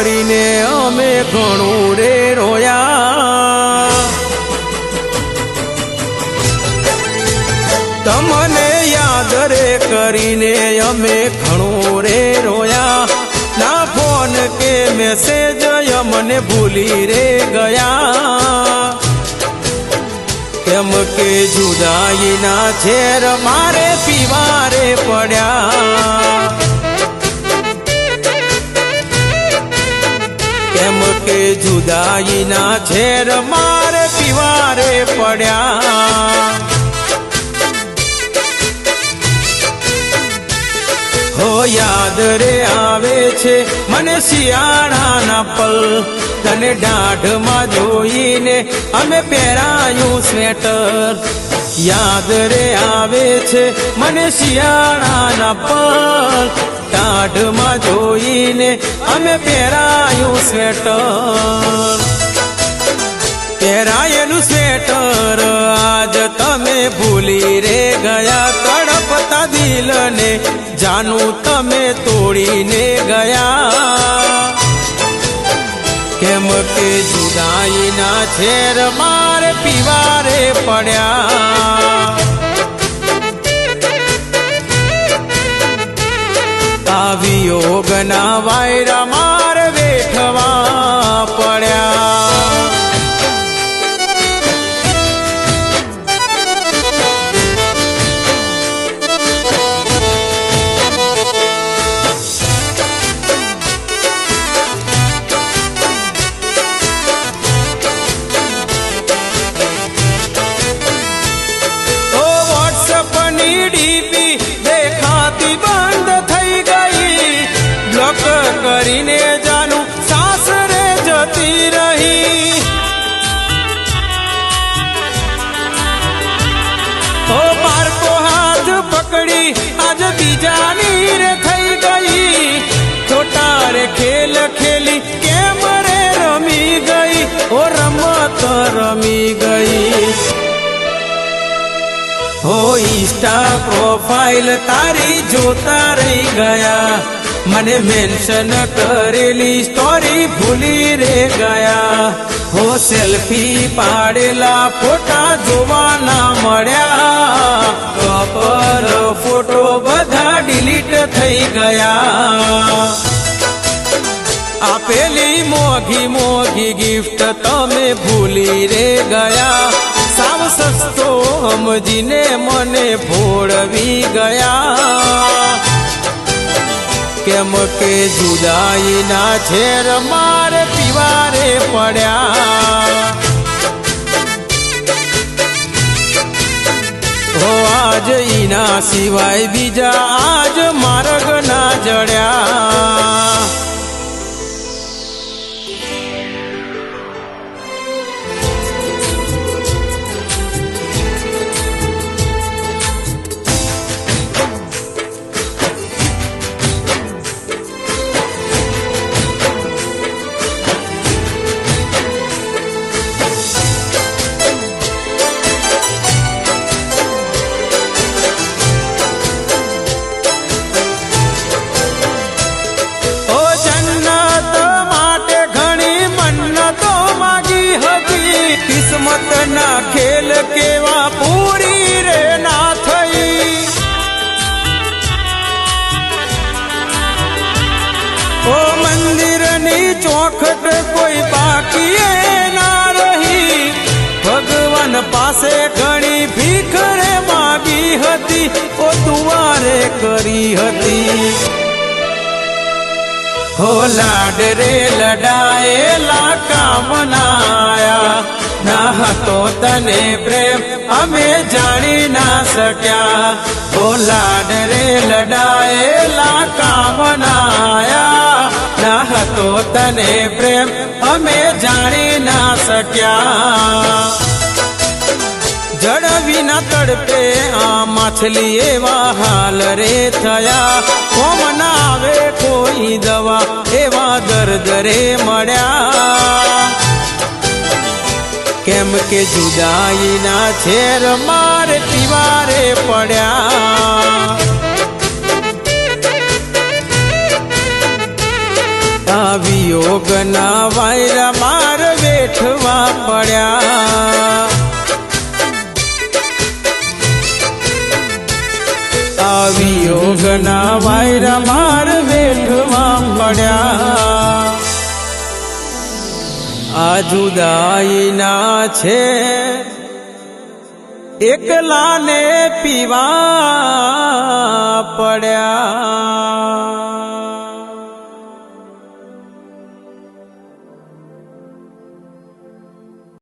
કરીને અમે ઘણું રે રોયા. તમને યાદ રે કરીને અમે ઘણું રે રોયા. ના ફોન કે મેસેજ અમને ભૂલી રે ગયા. કેમ કે જુદાઈના ઝેર મારે પીવારે પડ્યા. જુદાઈના ઝેર મારે પીવારે પડ્યા. હો યાદ રે આવે છે મને શિયાળાના પલ. તને દાઢમાં જોઈને અમે પહેરાયું સ્વેટર. યાદ રે આવે છે, મને શિયાળાના પલ દાઢમાં જોઈને અમે પહેરાયું સ્વેટર. પહેરાયેલું સ્વેટર આજ તમે ભૂલી રે ગયા. તડપતા દિલને જાનું તમે તોડીને ગયા. કેમ કે જુદાઈના છેર માર પીવારે પડ્યા. આવી યોગના વાયરા હાથ પકડી આજ બીજાની રે થઈ ગઈ છોટા રે ખેલ ખેલી કેમ રે રમી ગઈ ઓ રમત રમી ગઈ હો ઇન્સ્ટા પ્રોફાઇલ તારી જોતા રહી ગયા મને મેન્શન કરેલી સ્ટોરી ભૂલી રે ગયા. હો સેલ્ફી પાડેલા ફોટા જોવાના મળ્યા. કપર ફોટો બધા ડિલીટ થઈ ગયા. આપેલી મોઘી મોઘી ગિફ્ટ તમે ભૂલી રે ગયા. સાવ સસ્તો સમજીને મને ભોળવી ગયા. કેમ કે જુદાઈના ઝેર મારે પીવારે પડ્યા. હો, આજ ઈના સિવાય બીજા આજ માર્ગ ના જડ્યા પાસે ઘણી ભીખરે માગી હતી, ઓ તુવારે કરી હતી. હો લાડ રે લડાયેલા કામનાયા ના હતો તને પ્રેમ, અમે જાણી ના શક્યા. હો લાડ રે લડાયેલા કામનાયા ના હતો તને પ્રેમ, અમે જાણી ના શક્યા. જળ વિના તડપે આ માછલી એવા હાલ રે થયા. કોમ આવે કોઈ દવા, એવા દર્દ રે મળ્યા. કેમ કે જુદાઈના છેર મારે પીવારે પડ્યા. વિયોગના વાયરા માર વેઠવા પડ્યા. વિયોગના વાયરા માર વેઠવા પડ્યા આ જુદાઈના છે. એકલાને પીવા પડ્યા.